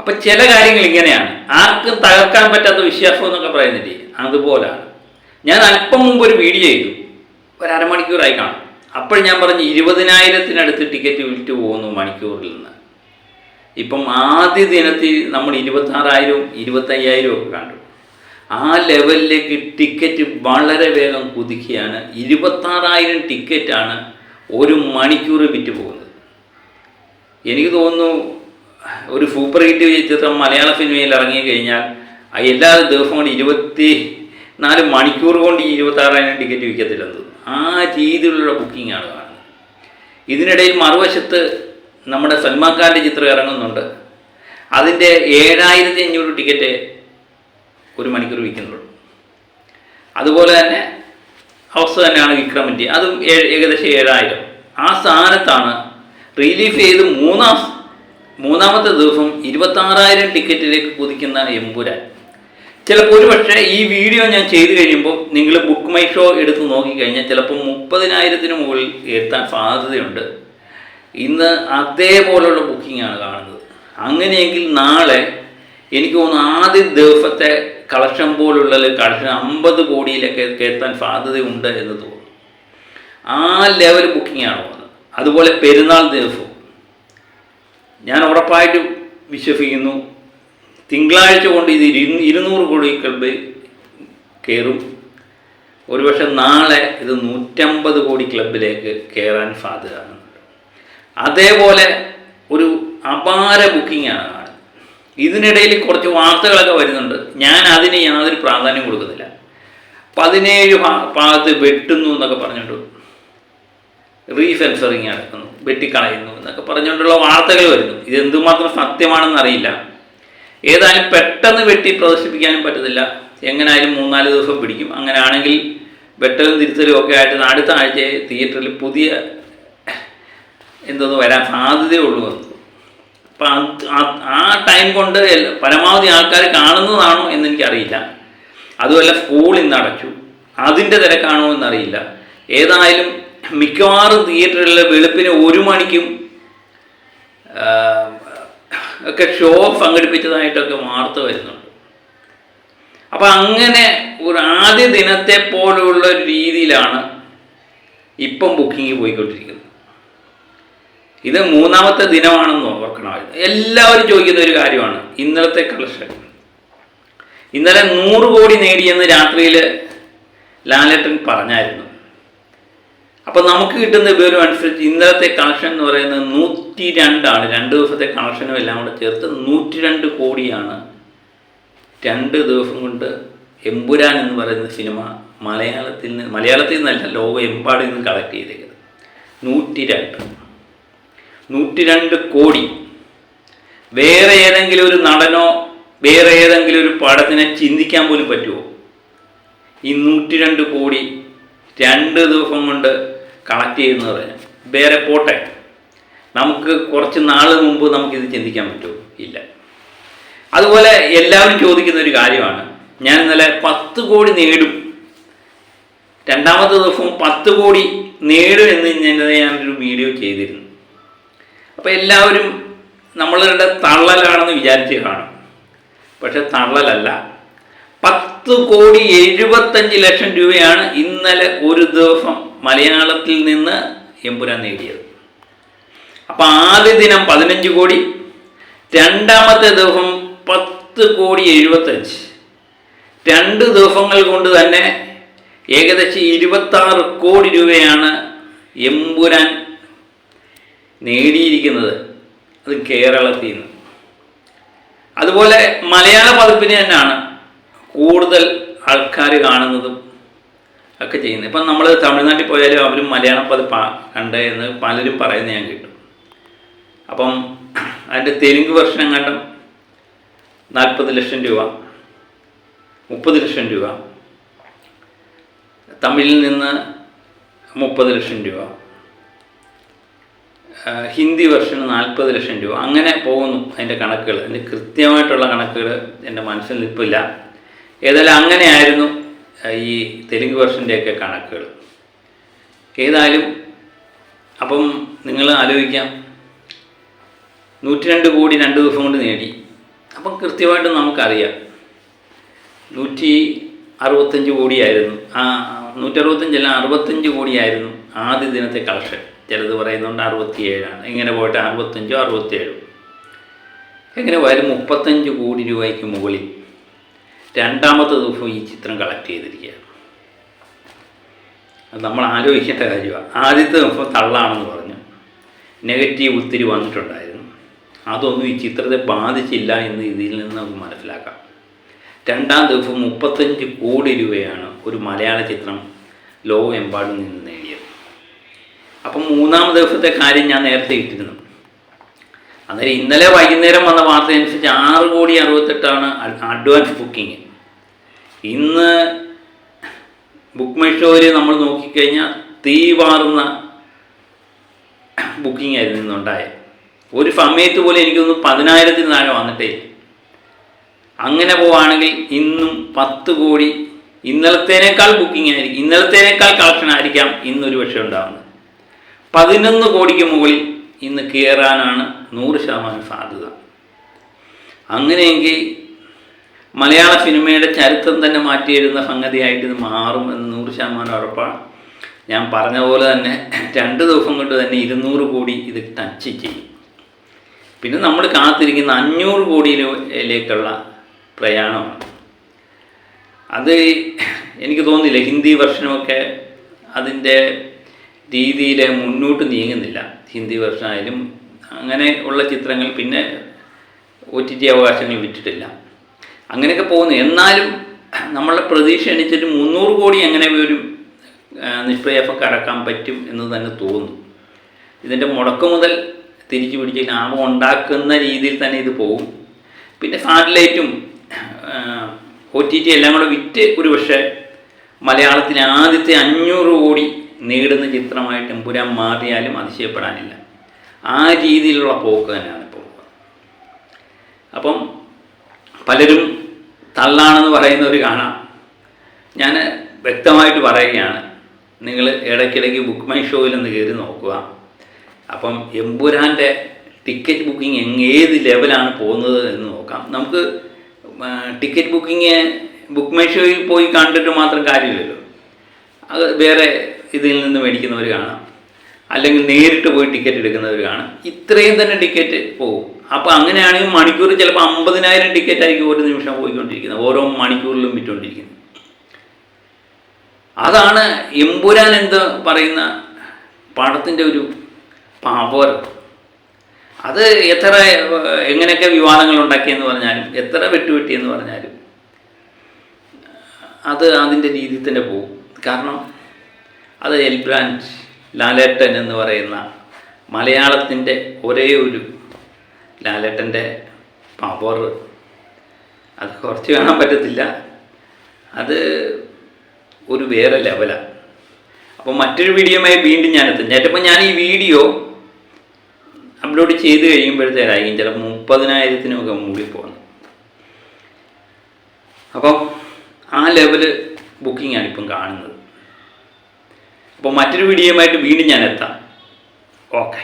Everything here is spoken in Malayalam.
അപ്പം ചില കാര്യങ്ങൾ ഇങ്ങനെയാണ്. ആർക്കും തകർക്കാൻ പറ്റാത്ത വിശ്വാസം എന്നൊക്കെ പറയുന്നില്ലേ? അതുപോലാണ്. ഞാൻ അല്പം മുമ്പ് ഒരു വീഡിയോ ചെയ്തു. ഒരു അരമണിക്കൂറായി കാണും. അപ്പോൾ ഞാൻ പറഞ്ഞു ഇരുപതിനായിരത്തിനടുത്ത് ടിക്കറ്റ് വിറ്റ് പോകുന്നു മണിക്കൂറിൽ നിന്ന്. ഇപ്പം ആദ്യ ദിനത്തിൽ നമ്മൾ ഇരുപത്താറായിരവും ഇരുപത്തയ്യായിരവും ഒക്കെ കണ്ടു. ആ ലെവലിലേക്ക് ടിക്കറ്റ് വളരെ വേഗം കുതിക്കുകയാണ്. ഇരുപത്താറായിരം ടിക്കറ്റാണ് ഒരു മണിക്കൂർ വിറ്റ് പോകുന്നത്. എനിക്ക് തോന്നുന്നു ഒരു സൂപ്പർ ഹിറ്റ് ചിത്രം മലയാള സിനിമയിൽ ഇറങ്ങി കഴിഞ്ഞാൽ എല്ലാ ദിവസവും കൊണ്ട് ഇരുപത്തി നാല് മണിക്കൂർ കൊണ്ട് ഈ ഇരുപത്താറായിരം ടിക്കറ്റ് വിൽക്കത്തില്ലെന്ന്. ആ രീതിയിലുള്ള ബുക്കിംഗ് ആണ് കാണുന്നത്. ഇതിനിടയിൽ മറുവശത്ത് നമ്മുടെ സൽമാൻ ചിത്രം ഇറങ്ങുന്നുണ്ട്. അതിന്റെ ഏഴായിരത്തി അഞ്ഞൂറ് ടിക്കറ്റ് ഒരു മണിക്കൂർ വിൽക്കുന്നുള്ളൂ. അതുപോലെ തന്നെ അവസ്ഥ തന്നെയാണ് വിക്രമിന്റെ അതും ഏകദേശം ഏഴായിരം. ആ സ്ഥാനത്താണ് റിലീഫ് ചെയ്ത് മൂന്നാം മൂന്നാമത്തെ ദിവസം ഇരുപത്താറായിരം ടിക്കറ്റിലേക്ക് കുതിക്കുന്ന എമ്പുരാൻ. ചിലപ്പോൾ ഒരു പക്ഷേ ഈ വീഡിയോ ഞാൻ ചെയ്തു കഴിയുമ്പോൾ നിങ്ങൾ ബുക്ക് മൈ ഷോ എടുത്ത് നോക്കിക്കഴിഞ്ഞാൽ ചിലപ്പോൾ മുപ്പതിനായിരത്തിന് മുകളിൽ എത്താൻ സാധ്യതയുണ്ട്. ഇന്ന് അതേപോലുള്ള ബുക്കിംഗ് കാണുന്നത്. അങ്ങനെയെങ്കിൽ നാളെ എനിക്ക് തോന്നുന്നു ആദ്യ ദിവസത്തെ കളക്ഷൻ പോലുള്ള കളക്ഷൻ അമ്പത് കോടിയിലൊക്കെ എത്താൻ സാധ്യതയുണ്ട് എന്ന് തോന്നുന്നു. ആ ലെവൽ ബുക്കിംഗ് ആണ് അതുപോലെ പെരുന്നാൾ ദിവസവും ഞാൻ ഉറപ്പായിട്ടും വിശ്വസിക്കുന്നു. തിങ്കളാഴ്ച കൊണ്ട് ഇത് ഇരു- ഇരുന്നൂറ് കോടി ക്ലബ് കയറും. ഒരുപക്ഷെ നാളെ ഇത് നൂറ്റമ്പത് കോടി ക്ലബിലേക്ക് കയറാൻ സാധ്യത അതേപോലെ ഒരു അപാര ബുക്കിംഗാണ് നാളെ ഇതിനിടയിൽ കുറച്ച് വാർത്തകളൊക്കെ വരുന്നുണ്ട്. ഞാൻ അതിന് യാതൊരു പ്രാധാന്യം കൊടുക്കുന്നില്ല. പതിനേഴ് ഭാഗത്ത് വെട്ടുന്നു എന്നൊക്കെ പറഞ്ഞിട്ട് റീസെൻസറിങ് നടക്കുന്നു വെട്ടിക്കളയുന്നു എന്നൊക്കെ പറഞ്ഞുകൊണ്ടുള്ള വാർത്തകൾ വരുന്നു. ഇത് എന്തുമാത്രം സത്യമാണെന്ന് അറിയില്ല. ഏതായാലും പെട്ടെന്ന് വെട്ടി പ്രദർശിപ്പിക്കാനും പറ്റത്തില്ല. എങ്ങനായാലും മൂന്നാൽ ദിവസം പിടിക്കും. അങ്ങനെയാണെങ്കിൽ വെട്ടലും തിരുത്തലും ഒക്കെ ആയിട്ട് അടുത്ത ആഴ്ച തിയേറ്ററിൽ പുതിയ എന്തോന്ന് വരാൻ സാധ്യതയുള്ളൂ എന്ന്. അപ്പം ആ- ടൈം കൊണ്ട് പരമാവധി ആൾക്കാർ കാണുന്നതാണോ എന്ന് എനിക്കറിയില്ല. അതുമല്ല സ്കൂൾ ഇന്ന് അടച്ചു. അതിന്റെ തിരക്കാണോ എന്നറിയില്ല. ഏതായാലും മിക്കവാറും തിയേറ്ററിൽ വെളുപ്പിന് ഒരു മണിക്കും ഒക്കെ ഷോ സംഘടിപ്പിച്ചതായിട്ടൊക്കെ വാർത്ത വരുന്നുണ്ട്. അപ്പം അങ്ങനെ ഒരു ആദ്യ ദിനത്തെ പോലെയുള്ള രീതിയിലാണ് ഇപ്പം ബുക്കിംഗ് പോയിക്കൊണ്ടിരിക്കുന്നത്. ഇത് മൂന്നാമത്തെ ദിനമാണെന്ന് ഓർക്കണമായിരുന്നു എല്ലാവരും ചോദിക്കുന്ന ഒരു കാര്യമാണ് ഇന്നലത്തെ കളക്ഷൻ. ഇന്നലെ നൂറ് കോടി നേടിയെന്ന് രാത്രിയിൽ ലാലേട്ടൻ പറഞ്ഞായിരുന്നു. അപ്പോൾ നമുക്ക് കിട്ടുന്ന വിവരം അനുസരിച്ച് ഇന്നലത്തെ കണക്ഷൻ എന്ന് പറയുന്നത് നൂറ്റി രണ്ടാണ് രണ്ട് ദിവസത്തെ കണക്ഷനും എല്ലാം കൂടെ ചേർത്ത് നൂറ്റി രണ്ട് കോടിയാണ് രണ്ട് ദിവസം കൊണ്ട് എമ്പുരാൻ എന്ന് പറയുന്ന സിനിമ മലയാളത്തിൽ നിന്ന് മലയാളത്തിൽ നിന്നല്ല ലോകം എമ്പാടിൽ നിന്ന് കളക്ട് ചെയ്തേക്കുന്നത്. നൂറ്റി രണ്ട് നൂറ്റി രണ്ട് കോടി. വേറെ ഏതെങ്കിലും ഒരു നടനോ വേറെ ഏതെങ്കിലും ഒരു പടത്തിനെ ചിന്തിക്കാൻ പോലും പറ്റുമോ? ഈ നൂറ്റി രണ്ട് കോടി രണ്ട് ദിവസം കൊണ്ട് കളക്ട് ചെയ്യുന്നത്. വേറെ പോട്ടെ. നമുക്ക് കുറച്ച് നാൾ മുമ്പ് നമുക്കിത് ചിന്തിക്കാൻ പറ്റുമോ ഇല്ല. അതുപോലെ എല്ലാവരും ചോദിക്കുന്ന ഒരു കാര്യമാണ്. ഞാൻ ഇന്നലെ പത്ത് കോടി നേടും. രണ്ടാമത്തെ ദിവസവും പത്ത് കോടി നേടും എന്ന് ഞാനൊരു വീഡിയോ ചെയ്തിരുന്നു. അപ്പോൾ എല്ലാവരും നമ്മളുടെ തള്ളലാണെന്ന് വിചാരിച്ച് കാണും. പക്ഷെ തള്ളലല്ല. പത്ത് കോടി എഴുപത്തഞ്ച് ലക്ഷം രൂപയാണ് ഇന്നലെ ഒരു ദിവസം മലയാളത്തിൽ നിന്ന് എമ്പുരാൻ നേടിയത്. അപ്പം ആദ്യ ദിനം പതിനഞ്ച് കോടി രണ്ടാമത്തെ ദിവസം പത്ത് കോടി എഴുപത്തഞ്ച്. രണ്ട് ദിവസങ്ങൾ കൊണ്ട് തന്നെ ഏകദേശം ഇരുപത്താറ് കോടി രൂപയാണ് എമ്പുരാൻ നേടിയിരിക്കുന്നത് അത് കേരളത്തിൽ നിന്ന്. അതുപോലെ മലയാള പതിപ്പിന് തന്നെയാണ് കൂടുതൽ ആൾക്കാർ കാണുന്നതും ഒക്കെ ചെയ്യുന്നത്. ഇപ്പം നമ്മൾ തമിഴ്നാട്ടിൽ പോയാലും അവരും മലയാളം പതിപ്പാ കണ്ട് എന്ന് പലരും പറയുന്നത് ഞാൻ കേട്ടു. അപ്പം അതിന്റെ തെലുങ്ക് വെർഷൻ കണ്ടും നാൽപ്പത് ലക്ഷം രൂപ മുപ്പത് ലക്ഷം രൂപ തമിഴിൽ നിന്ന് മുപ്പത് ലക്ഷം രൂപ ഹിന്ദി വെർഷന് നാൽപ്പത് ലക്ഷം രൂപ അങ്ങനെ പോകുന്നു അതിന്റെ കണക്കുകൾ. അതിന്റെ കൃത്യമായിട്ടുള്ള കണക്കുകൾ എന്റെ മനസ്സിൽ നിൽപ്പില്ല. ഏതായാലും അങ്ങനെയായിരുന്നു ഈ തെലുങ്ക് വേർഷന്റെയൊക്കെ കണക്കുകൾ. ഏതായാലും അപ്പം നിങ്ങൾ ആലോചിക്കാം. നൂറ്റി രണ്ട് കോടി രണ്ട് ദിവസം കൊണ്ട് നേടി. അപ്പം കൃത്യമായിട്ട് നമുക്കറിയാം. നൂറ്റി അറുപത്തഞ്ച് കോടിയായിരുന്നു. ആ നൂറ്റി അറുപത്തഞ്ചല്ല അറുപത്തഞ്ച് കോടിയായിരുന്നു ആദ്യ ദിനത്തെ കളക്ഷൻ. ചിലത് പറയുന്നുണ്ട് അറുപത്തിയേഴാണ്. ഇങ്ങനെ പോയിട്ട് അറുപത്തഞ്ചോ അറുപത്തിയേഴോ? എങ്ങനെ വരും മുപ്പത്തഞ്ച് കോടി രൂപയ്ക്ക് മുകളിൽ രണ്ടാമത്തെ ദിവസം ഈ ചിത്രം കളക്ട് ചെയ്തിരിക്കുകയാണ്. അത് നമ്മൾ ആലോചിക്കേണ്ട കാര്യമാണ്. ആദ്യത്തെ ദിവസം തള്ളാണെന്ന് പറഞ്ഞു. നെഗറ്റീവ് ഒത്തിരി വന്നിട്ടുണ്ടായിരുന്നു. അതൊന്നും ഈ ചിത്രത്തെ ബാധിച്ചില്ല എന്ന് ഇതിൽ നിന്ന് നമുക്ക് മനസ്സിലാക്കാം. രണ്ടാം ദിവസം മുപ്പത്തഞ്ച് കോടി രൂപയാണ് ഒരു മലയാള ചിത്രം ലോകമെമ്പാടും നിന്ന് നേടിയത്. അപ്പം മൂന്നാം ദിവസത്തെ കാര്യം ഞാൻ നേരത്തെ ഇട്ടിരുന്നു. അന്നേരം ഇന്നലെ വൈകുന്നേരം വന്ന വാർത്ത അനുസരിച്ച് ആറ് കോടി അറുപത്തെട്ടാണ് അഡ്- അഡ്വാൻസ് ബുക്കിംഗ് ഇന്ന് ബുക്ക് മൈ ഷോയിൽ നമ്മൾ നോക്കിക്കഴിഞ്ഞാൽ തീ വാറുന്ന ബുക്കിംഗ് ആയിരുന്നു ഇന്നുണ്ടായത് ഒരു സമയത്ത് പോലെ എനിക്കൊന്ന് പതിനായിരത്തിന് താഴെ വന്നിട്ടേ അങ്ങനെ പോവുകയാണെങ്കിൽ ഇന്നും പത്ത് കോടി ഇന്നലത്തേനേക്കാൾ ബുക്കിംഗ് ആയിരിക്കും ഇന്നലത്തേനേക്കാൾ കളക്ഷൻ ആയിരിക്കാം ഇന്നൊരു പക്ഷേ ഉണ്ടാകുന്നത് പതിനൊന്ന് കോടിക്ക് മുകളിൽ ഇന്ന് കയറാനാണ് നൂറ് ശതമാനം സാധ്യത. അങ്ങനെയെങ്കിൽ മലയാള സിനിമയുടെ ചരിത്രം തന്നെ മാറ്റിയെഴുതുന്ന സംഗതിയായിട്ട് ഇത് മാറും എന്ന് നൂറ് ശതമാനം ഉറപ്പാണ്. ഞാൻ പറഞ്ഞ പോലെ തന്നെ രണ്ട് ദിവസം കൊണ്ട് തന്നെ ഇരുന്നൂറ് കോടി ഇത് ടച്ച് ചെയ്യും. പിന്നെ നമ്മൾ കാത്തിരിക്കുന്ന അഞ്ഞൂറ് കോടിയിലേക്കുള്ള പ്രയാണമാണ് അത് എനിക്ക് തോന്നുന്നില്ല ഹിന്ദി വെർഷനൊക്കെ അതിന്റെ രീതിയിൽ മുന്നോട്ട് നീങ്ങുന്നില്ല. ഹിന്ദി വെർഷനായാലും അങ്ങനെ ഉള്ള ചിത്രങ്ങൾ പിന്നെ ഒ ടി ടി അവകാശങ്ങൾ വിറ്റിട്ടില്ല അങ്ങനെയൊക്കെ പോകുന്നു. എന്നാലും നമ്മളെ പ്രതീക്ഷ അനുസരിച്ച് മുന്നൂറ് കോടി എങ്ങനെ ഒരു നിഷ്പ്രയാസം കടക്കാൻ പറ്റും എന്ന് തന്നെ തോന്നുന്നു. ഇതിന്റെ മുടക്ക് മുതൽ തിരിച്ചു പിടിച്ച് ലാഭം ഉണ്ടാക്കുന്ന രീതിയിൽ തന്നെ ഇത് പോകും. പിന്നെ സാറ്റലൈറ്റും ഒ ടി ടി എല്ലാം കൂടെ വിറ്റ് ഒരു പക്ഷേ മലയാളത്തിന് ആദ്യത്തെ അഞ്ഞൂറ് കോടി നേടുന്ന ചിത്രമായിട്ട് എമ്പുരാൻ മാറിയാലും അതിശയപ്പെടാനില്ല. ആ രീതിയിലുള്ള പോക്ക് തന്നെയാണ് ഇപ്പോൾ. അപ്പം പലരും തള്ളാണെന്ന് പറയുന്നവർ കാണാം. ഞാൻ വ്യക്തമായിട്ട് പറയുകയാണ് നിങ്ങൾ ഇടയ്ക്കിടയ്ക്ക് ബുക്ക് മൈ ഷോയിൽ ഒന്ന് കയറി നോക്കുക. അപ്പം എമ്പുരാന്റെ ടിക്കറ്റ് ബുക്കിംഗ് എങ് ഏത് ലെവലാണ് പോകുന്നത് എന്ന് നോക്കാം. നമുക്ക് ടിക്കറ്റ് ബുക്കിംഗ് ബുക്ക് മൈ ഷോയിൽ പോയി കണ്ടിട്ട് മാത്രം കാര്യമില്ലല്ലോ. അത് വേറെ ഇതിൽ നിന്ന് മേടിക്കുന്നവർ കാണാം. അല്ലെങ്കിൽ നേരിട്ട് പോയി ടിക്കറ്റ് എടുക്കുന്നവർ കാണാം. ഇത്രയും തന്നെ ടിക്കറ്റ് പോകും. അപ്പോൾ അങ്ങനെയാണെങ്കിൽ മണിക്കൂർ ചിലപ്പോൾ അമ്പതിനായിരം ടിക്കറ്റ് ആയിരിക്കും ഒരു നിമിഷം പോയിക്കൊണ്ടിരിക്കുന്നത്. ഓരോ മണിക്കൂറിലും വിറ്റുകൊണ്ടിരിക്കുന്നത്. അതാണ് എമ്പുരാൻ എന്ന് പറയുന്ന പടത്തിന്റെ ഒരു പവർ അത് എത്ര എങ്ങനെയൊക്കെ വിവാദങ്ങൾ ഉണ്ടാക്കിയെന്ന് പറഞ്ഞാലും എത്ര വെട്ടുവെട്ടിയെന്ന് പറഞ്ഞാലും അത് അതിന്റെ രീതിയിൽ തന്നെ പോകും. കാരണം അത് എൽ ബ്രാൻഡ് ലാലേട്ടൻ എന്ന് പറയുന്ന മലയാളത്തിന്റെ ഒരേ ഒരു ലാലേട്ടന്റെ പവർ അത് കുറച്ച് കാണാൻ പറ്റത്തില്ല. അത് ഒരു വേറെ ലെവലാണ് അപ്പോൾ മറ്റൊരു വീഡിയോയുമായി വീണ്ടും ഞാൻ എത്തും ചിലപ്പോൾ ഞാൻ ഈ വീഡിയോ അപ്ലോഡ് ചെയ്ത് കഴിയുമ്പോഴത്തേനായിരിക്കും ചിലപ്പോൾ മുപ്പതിനായിരത്തിനുമൊക്കെ മുകളിൽ പോകണം അപ്പം ആ ലെവൽ ബുക്കിംഗ് ആണ് ഇപ്പം കാണുന്നത്. അപ്പോൾ മറ്റൊരു വീഡിയോയുമായിട്ട് വീണ്ടും ഞാൻ എത്താം. ഓക്കെ.